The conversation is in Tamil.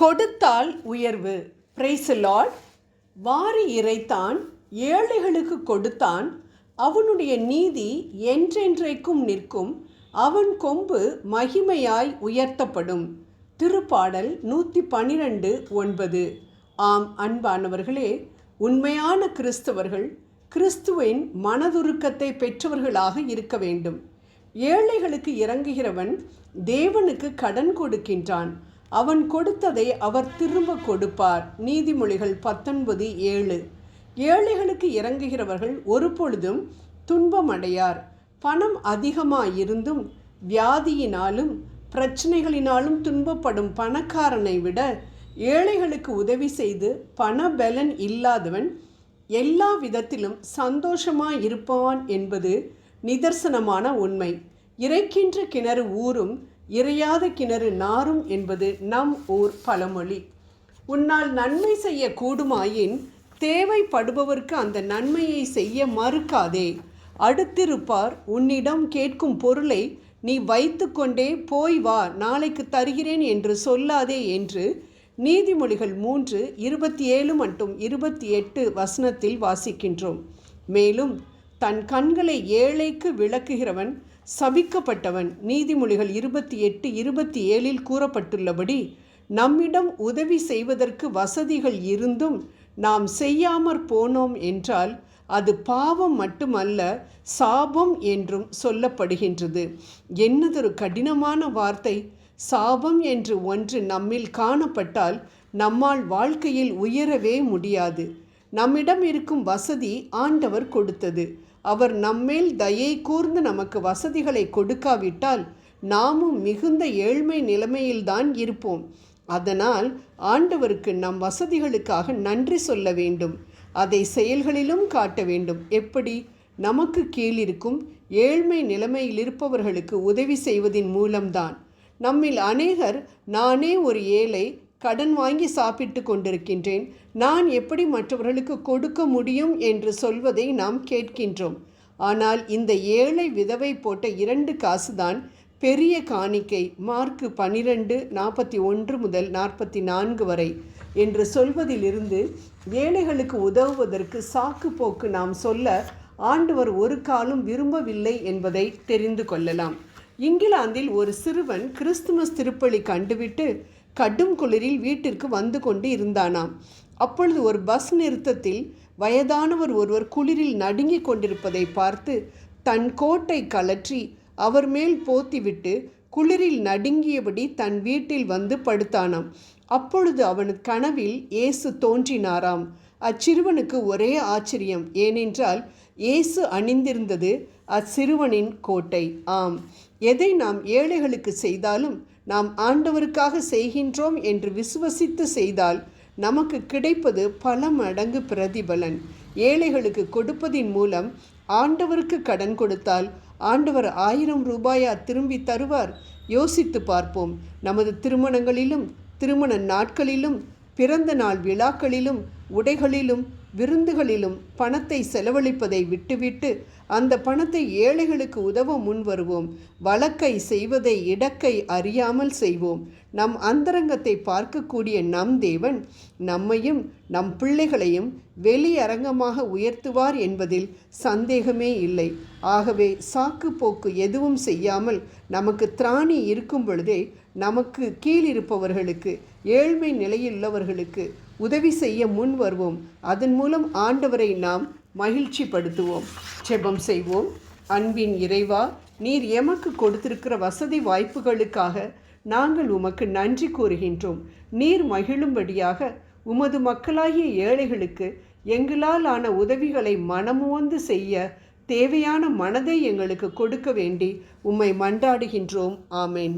கொடுத்தால் உயர்வு. பிரைஸ் லார்ட் வாரி இறைத்தான் ஏழைகளுக்கு கொடுத்தான். அவனுடைய நீதி என்றென்றைக்கும் நிற்கும். அவன் கொம்பு மகிமையாய் உயர்த்தப்படும். திருப்பாடல் நூற்றி பன்னிரண்டு ஒன்பது. ஆம் அன்பானவர்களே உண்மையான கிறிஸ்தவர்கள் கிறிஸ்துவின் மனதுருக்கத்தை பெற்றவர்களாக இருக்க வேண்டும். ஏழைகளுக்கு இறங்குகிறவன் தேவனுக்கு கடன் கொடுக்கின்றான். அவன் கொடுத்ததை அவர் திரும்ப கொடுப்பார். நீதிமொழிகள் பத்தொன்பது ஏழு. ஏழைகளுக்கு இறங்குகிறவர்கள் ஒருபொழுதும் துன்பமடையார். பணம் அதிகமாயிருந்தும் வியாதியினாலும் பிரச்சனைகளினாலும் துன்பப்படும் பணக்காரனை விட ஏழைகளுக்கு உதவி செய்து பண பலன் இல்லாதவன் எல்லா விதத்திலும் சந்தோஷமாய் இருப்பான் என்பது நிதர்சனமான உண்மை. இறைக்கின்ற கிணறு ஊரும் இறையாத கிணறு நாரும் என்பது நம் ஊர் பழமொழி. உன்னால் நன்மை செய்ய கூடுமாயின் தேவைப்படுபவர்க்கு அந்த நன்மையை செய்ய மறுக்காதே. அடுத்திருப்பார் உன்னிடம் கேட்கும் பொருளை நீ வைத்துக்கொண்டே போய் வா நாளைக்கு தருகிறேன் என்று சொல்லாதே என்று நீதிமொழிகள் மூன்று இருபத்தி ஏழு மற்றும் இருபத்தி எட்டு வசனத்தில் வாசிக்கின்றோம். மேலும் தன் கண்களை ஏழைக்கு விளக்குகிறவன் சபிக்கப்பட்டவன். நீதிமொழிகள் இருபத்தி எட்டு இருபத்தி ஏழில் கூறப்பட்டுள்ளபடி நம்மிடம் உதவி செய்வதற்கு வசதிகள் இருந்தும் நாம் செய்யாமற் போனோம் என்றால் அது பாவம் மட்டுமல்ல சாபம் என்றும் சொல்லப்படுகின்றது. என்னதொரு கடினமான வார்த்தை. சாபம் என்று ஒன்று நம்மில் காணப்பட்டால் நம்மால் வாழ்க்கையில் உயரவே முடியாது. நம்மிடம் இருக்கும் வசதி ஆண்டவர் கொடுத்தது. அவர் நம்மேல் தயை கூர்ந்து நமக்கு வசதிகளை கொடுக்காவிட்டால் நாமும் மிகுந்த ஏழ்மை நிலைமையில்தான் இருப்போம். அதனால் ஆண்டவருக்கு நம் வசதிகளுக்காக நன்றி சொல்ல வேண்டும். அதை செயல்களிலும் காட்ட வேண்டும். எப்படி? நமக்கு கீழிருக்கும் ஏழ்மை நிலைமையில் இருப்பவர்களுக்கு உதவி செய்வதின் மூலம்தான். நம்மில் அநேகர் நானே ஒரு ஏழை கடன் வாங்கி சாப்பிட்டு கொண்டிருக்கின்றேன். நான் எப்படி மற்றவர்களுக்கு கொடுக்க முடியும் என்று சொல்வதை நாம் கேட்கின்றோம். ஆனால் இந்த ஏழை விதவை போட்ட இரண்டு காசுதான் பெரிய காணிக்கை மார்க்கு பனிரெண்டு நாற்பத்தி ஒன்று முதல் நாற்பத்தி நான்கு வரை என்று சொல்வதிலிருந்து ஏழைகளுக்கு உதவுவதற்கு சாக்கு போக்கு நாம் சொல்ல ஆண்டவர் ஒரு காலம் விரும்பவில்லை என்பதை தெரிந்து கொள்ளலாம். இங்கிலாந்தில் ஒரு சிறுவன் கிறிஸ்துமஸ் திருப்பலி கண்டுவிட்டு கடும் குளிரில் வீட்டிற்கு வந்து கொண்டு இருந்தானாம். அப்பொழுது ஒரு பஸ் நிறுத்தத்தில் வயதானவர் ஒருவர் குளிரில் நடுங்கிக் கொண்டிருப்பதை பார்த்து தன் கோட்டை கலற்றி அவர் மேல் போத்திவிட்டு குளிரில் நடுங்கியபடி தன் வீட்டில் வந்து படுத்தானாம். அப்பொழுது அவன் கனவில் இயேசு தோன்றினாராம். அச்சிறுவனுக்கு ஒரே ஆச்சரியம் ஏனென்றால் இயேசு அணிந்திருந்தது அச்சிறுவனின் கோட்டை. ஆம். எதை நாம் ஏழைகளுக்கு செய்தாலும் நாம் ஆண்டவருக்காக செய்கின்றோம் என்று விசுவசித்து செய்தால் நமக்கு கிடைப்பது பல மடங்கு பிரதிபலன். ஏழைகளுக்கு கொடுப்பதின் மூலம் ஆண்டவருக்கு கடன் கொடுத்தால் ஆண்டவர் ஆயிரம் ரூபாயா திரும்பி தருவார். யோசித்து பார்ப்போம். நமது திருமணங்களிலும் திருமண நாட்களிலும் பிறந்த நாள் விழாக்களிலும் உடைகளிலும் விருந்துகளிலும் பணத்தை செலவழிப்பதை விட்டுவிட்டு அந்த பணத்தை ஏழைகளுக்கு உதவ முன் வருவோம். வழக்கை செய்வதை இடக்கை அறியாமல் செய்வோம். நம் அந்தரங்கத்தை பார்க்கக்கூடிய நம் தேவன் நம்மையும் நம் பிள்ளைகளையும் வெளியரங்கமாக உயர்த்துவார் என்பதில் சந்தேகமே இல்லை. ஆகவே சாக்கு போக்கு எதுவும் செய்யாமல் நமக்கு திராணி இருக்கும் பொழுதே நமக்கு கீழிருப்பவர்களுக்கு ஏழ்மை நிலையில் உள்ளவர்களுக்கு உதவி செய்ய முன் வருவோம். அதன் மூலம் ஆண்டவரை நாம் மகிழ்ச்சிப்படுத்துவோம். செபம் செய்வோம். அன்பின் இறைவா நீர் எமக்கு கொடுத்திருக்கிற வசதி வாய்ப்புகளுக்காக நாங்கள் உமக்கு நன்றி கூறுகின்றோம். நீர் மகிழும்படியாக உமது மக்களாகிய ஏழைகளுக்கு எங்களால் ஆன உதவிகளை மனமுவந்து செய்ய தேவையான மனதை எங்களுக்கு கொடுக்க வேண்டி உம்மை மன்றாடுகின்றோம். ஆமேன்.